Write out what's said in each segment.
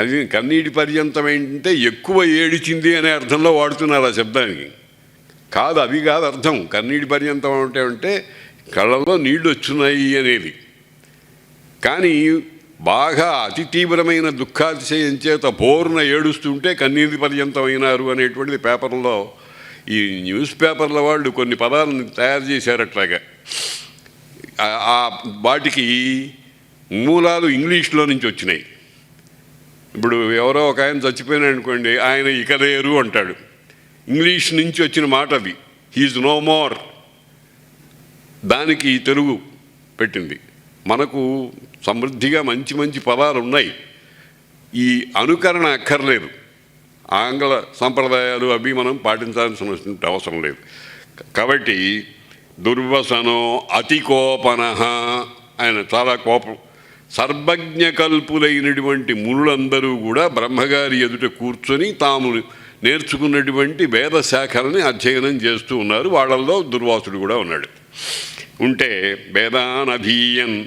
అది కన్నీటి పర్యంతం ఏంటంటే ఎక్కువ ఏడిచింది అనే అర్థంలో వాడుతున్నారు ఆ శబ్దానికి. కాదు అది కాదు అర్థం. కన్నీటి పర్యంతం అంటే అంటే కళ్ళల్లో నీళ్ళు వచ్చున్నాయి అనేది. కానీ బాగా అతి తీవ్రమైన దుఃఖాతిశయం చేత బోరున ఏడుస్తుంటే కన్నీటి పర్యంతం అయినారు అనేటువంటిది పేపర్లో ఈ న్యూస్ పేపర్ల వాళ్ళు కొన్ని పదాలను తయారు చేశారు అట్లాగా. ఆ వాటికి మూలాలు ఇంగ్లీష్లో నుంచి వచ్చినాయి. ఇప్పుడు ఎవరో ఒక ఆయన చచ్చిపోయినా అనుకోండి ఆయన ఇక లేరు అంటాడు. ఇంగ్లీష్ నుంచి వచ్చిన మాట అది హీజ్ నో మోర్ దానికి తెలుగు పెట్టింది. మనకు సమృద్ధిగా మంచి మంచి పదాలు ఉన్నాయి. ఈ అనుకరణ అక్కర్లేదు. ఆంగ్ల సంప్రదాయాలు అవి మనం పాటించాల్సిన అవసరం లేదు. కాబట్టి దుర్వసనో అతికోపన ఆయన చాలా కోపం సర్వజ్ఞ కల్పులైనటువంటి మునులందరూ కూడా బ్రహ్మగారి ఎదుట కూర్చొని తాము నేర్చుకున్నటువంటి వేద శాఖలని అధ్యయనం చేస్తూ ఉన్నారు. వాళ్ళల్లో దుర్వాసుడు కూడా ఉన్నాడు. ఉంటే వేదానధీయన్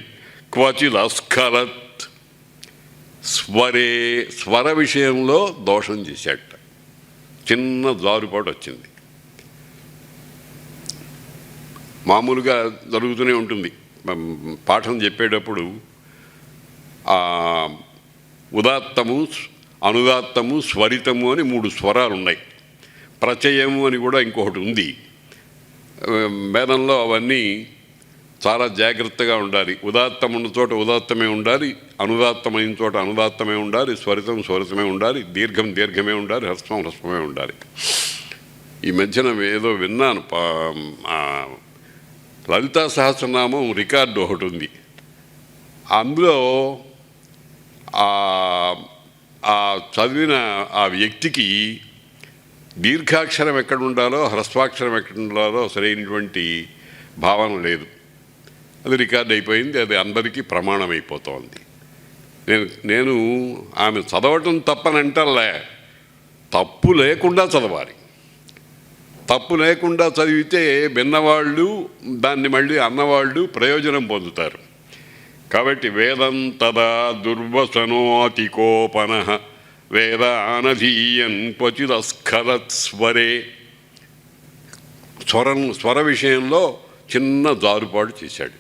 క్వచిద్ అస్ఖలత్ స్వరే స్వర విషయంలో దోషం చేశాట చిన్న జారుపాటు వచ్చింది. మామూలుగా జరుగుతూనే ఉంటుంది. పాఠం చెప్పేటప్పుడు ఉదాత్తము అనుదాత్తము స్వరితము అని మూడు స్వరాలు ఉన్నాయి ప్రచయము అని కూడా ఇంకొకటి ఉంది. మేధంలో అవన్నీ చాలా జాగ్రత్తగా ఉండాలి. ఉదాత్తం ఉన్న చోట ఉదాత్తమే ఉండాలి అనుదాత్తమైన చోట అనుదాత్తమే ఉండాలి స్వరితం స్వరితమే ఉండాలి దీర్ఘం దీర్ఘమే ఉండాలి హ్రస్వం హ్రస్వమే ఉండాలి. ఈ మధ్యన ఏదో విన్నాను లలితా సహస్రనామం రికార్డు ఒకటి ఉంది. అందులో ఆ చదివిన ఆ వ్యక్తికి దీర్ఘాక్షరం ఎక్కడ ఉండాలో హ్రస్వాక్షరం ఎక్కడ ఉండాలో సరైనటువంటి భావన లేదు. అది రికార్డ్ అయిపోయింది అది అందరికీ ప్రమాణం అయిపోతోంది నేను నేను ఆమె చదవటం తప్పనంటలే తప్పు లేకుండా చదవాలి. తప్పు లేకుండా చదివితే విన్నవాళ్ళు దాన్ని మళ్ళీ అన్నవాళ్ళు ప్రయోజనం పొందుతారు. కాబట్టి వేదం తదా దుర్వసనోతికోపన. వేద అనధీయన్ క్వచిదస్ఖలత్ స్వరే. స్వరం స్వర విషయంలో చిన్న జారుపాటు చేశాడు.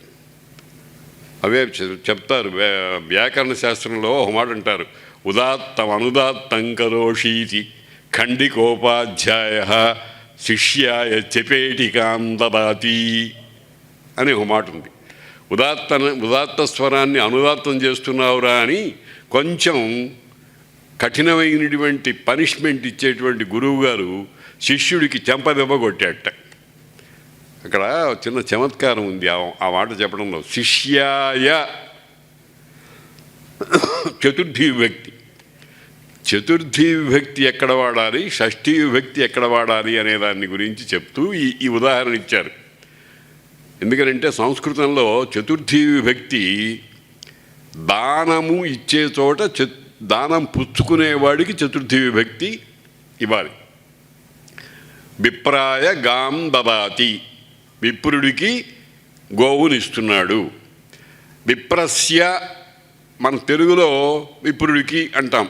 అవే చె- చెప్తారు వ్యా- వ్యాకరణ శాస్త్రంలో ఒక మాట అంటారు. ఉదాత్తం అనుదాత్తం కరోషీతి ఖండికోపాధ్యాయ శిష్యాయ చెపేటికాం దదాతి అని ఒక మాట ఉంది. ఉదాత్త ఉదాత్త స్వరాన్ని అనుదాత్తం చేస్తున్నావురా అని కొంచెం కఠినమైనటువంటి పనిష్మెంట్ ఇచ్చేటువంటి గురువు గారు శిష్యుడికి చెంపదెబ్బ కొట్టాట. అక్కడ చిన్న చమత్కారం ఉంది. ఆ- ఆ మాట చెప్పడంలో శిష్యాయ చతుర్థి విభక్తి. చతుర్థి విభక్తి ఎక్కడ వాడాలి? షష్ఠీ విభక్తి ఎక్కడ వాడాలి? అనే దాని గురించి చెప్తూ ఈ ఈ ఉదాహరణ ఇచ్చారు. ఎందుకంటే సంస్కృతంలో చతుర్థి విభక్తి దానము ఇచ్చే చోట చ దానం పుచ్చుకునేవాడికి చతుర్థి విభక్తి ఇవ్వాలి. విప్రాయ గాం దదాతి విప్రుడికి గోవునిస్తున్నాడు. విప్రస్య మన తెలుగులో విప్రుడికి అంటాం.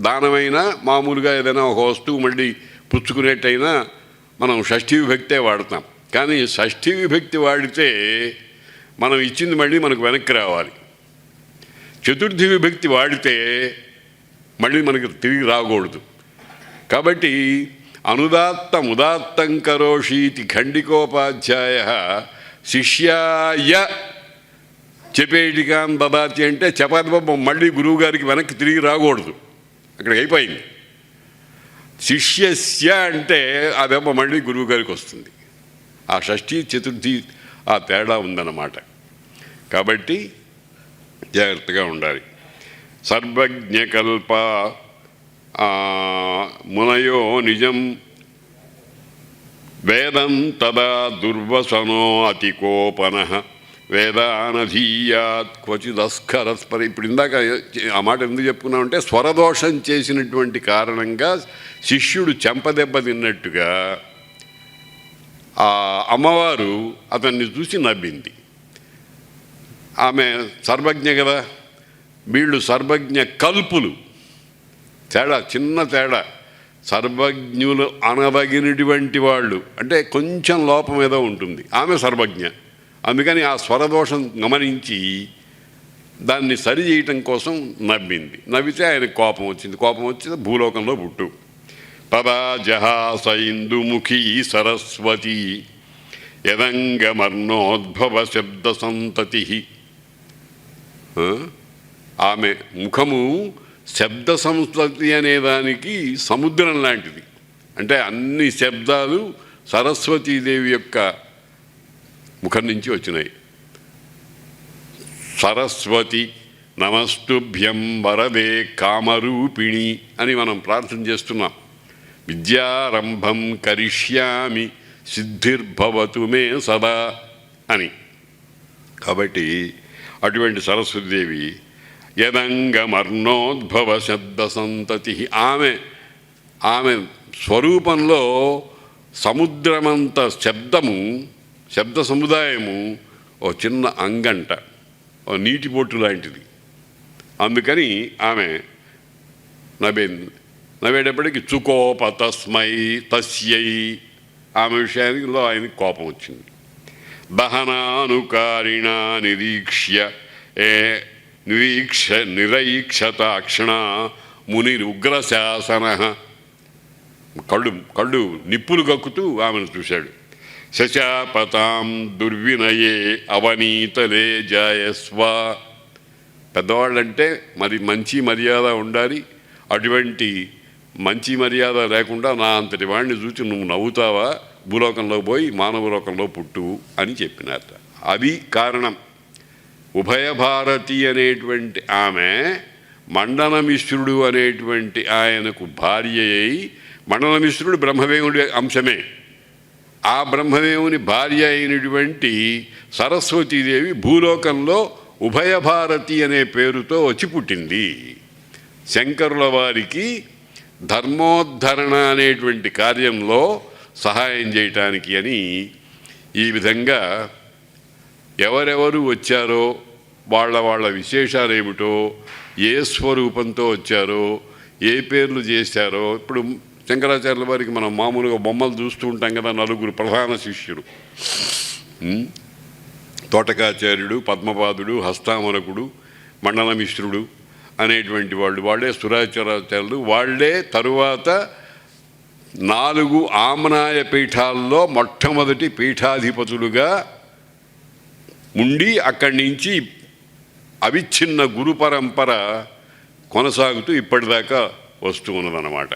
దానమైన మామూలుగా ఏదైనా ఒక వస్తువు మళ్ళీ పుచ్చుకునేట్టయినా మనం షష్ఠీ విభక్తే వాడతాం. కానీ షష్ఠి విభక్తి వాడితే మనం ఇచ్చింది మళ్ళీ మనకు వెనక్కి రావాలి. చతుర్థి విభక్తి వాడితే మళ్ళీ మనకు తిరిగి రాకూడదు. కాబట్టి అనుదాత్తం ఉదాత్తం కరోషీతి ఖండికోపాధ్యాయ శిష్యాయ చెప్పేటికాన్ దదాతి అంటే చపాతి బొమ్మ మళ్ళీ గురువుగారికి వెనక్కి తిరిగి రాకూడదు. అక్కడికి అయిపోయింది. శిష్యస్య అంటే ఆ దెబ్బ మళ్ళీ గురువుగారికి వస్తుంది. ఆ షష్ఠి చతుర్థి ఆ తేడా ఉందన్నమాట. కాబట్టి జాగ్రత్తగా ఉండాలి. సర్వజ్ఞకల్ప మునయో నిజం వేదం తదా దుర్వసనో అతికోపన. వేదానధీయాత్ క్వచిదస్కరస్పరి ఇప్పుడు ఇందాక ఆ మాట ఎందుకు చెప్పుకున్నామంటే స్వరదోషం చేసినటువంటి కారణంగా శిష్యుడు చెంపదెబ్బ తిన్నట్టుగా ఆ అమ్మవారు అతన్ని చూసి నవ్వింది. ఆమె సర్వజ్ఞ కదా. వీళ్ళు సర్వజ్ఞ కల్పులు. తేడా చిన్న తేడా. సర్వజ్ఞులు అనదగినటువంటి వాళ్ళు. అంటే కొంచెం లోపం ఏదో ఉంటుంది. ఆమె సర్వజ్ఞ. అందుకని ఆ స్వరదోషం గమనించి దాన్ని సరి చేయటం కోసం నవ్వింది. నవ్వితే ఆయన కోపం వచ్చింది. కోపం వచ్చి భూలోకంలో పుట్టు. తదా జహాస ఇందుముఖీ సరస్వతి యదంగమర్ణోద్భవ శబ్ద సంతతి ఆమె ముఖము శబ్ద సంస్తతి అనే దానికి సముద్రం లాంటిది. అంటే అన్ని శబ్దాలు సరస్వతీదేవి యొక్క ముఖం నుంచి వచ్చినాయి. సరస్వతి నమస్తుభ్యం వరదే కామరూపిణి అని మనం ప్రార్థన చేస్తున్నాం. విద్యారంభం కరిష్యామి సిద్ధిర్భవతు మే సదా అని. కాబట్టి అటువంటి సరస్వతీదేవి యదంగమర్ణోద్భవ శబ్ద సంతతి ఆమె ఆమె స్వరూపంలో సముద్రమంత శబ్దము శబ్ద సముదాయము ఓ చిన్న అంగంట ఓ నీటి బొట్టు లాంటిది. అందుకని ఆమె నవ్వింది నవ్వేటప్పటికి చుకోప తస్మై తస్యై. ఆమె విషయానికిలో ఆయనకి కోపం వచ్చింది. దహనానుకారిణ నిరీక్ష్య ఏ నిరీక్ష నిరైక్షతాక్షణ మునిరుగ్రశాసన. కళ్ళు కళ్ళు నిప్పులు కక్కుతూ ఆమెను చూశాడు. శశాపతాం దుర్వినయే అవనీతలే జాయస్వ. పెద్దవాళ్ళంటే మరి మంచి మర్యాద ఉండాలి. అటువంటి మంచి మర్యాద లేకుండా నా అంతటి వాడిని చూసి నువ్వు నవ్వుతావా? భూలోకంలో పోయి మానవ లోకంలో పుట్టు అని చెప్పినారట. అది కారణం. ఉభయ భారతి అనేటువంటి ఆమె మండనమిశ్రుడు అనేటువంటి ఆయనకు భార్య అయి మండనమిశ్రుడు బ్రహ్మదేవుడి అంశమే. ఆ బ్రహ్మదేవుని భార్య అయినటువంటి సరస్వతీదేవి భూలోకంలో ఉభయ భారతి అనే పేరుతో వచ్చి పుట్టింది. శంకరుల వారికి ధర్మోద్ధరణ అనేటువంటి కార్యంలో సహాయం చేయటానికి అని ఈ విధంగా ఎవరెవరు వచ్చారో వాళ్ళ వాళ్ళ విశేషాలు ఏమిటో ఏ స్వరూపంతో వచ్చారో ఏ పేర్లు చేశారో ఇప్పుడు శంకరాచార్యుల వారికి మనం మామూలుగా బొమ్మలు చూస్తూ ఉంటాం కదా నలుగురు ప్రధాన శిష్యులు. తోటకాచార్యుడు పద్మపాదుడు హస్తామరకుడు మండలమిశ్రుడు అనేటువంటి వాళ్ళు. వాళ్ళే సురాచారాచార్యులు వాళ్ళే తరువాత నాలుగు ఆమనాయ పీఠాల్లో మొట్టమొదటి పీఠాధిపతులుగా ఉండి అక్కడి నుంచి అవిచ్ఛిన్న గురు పరంపర కొనసాగుతూ ఇప్పటిదాకా వస్తూ ఉన్నదన్నమాట.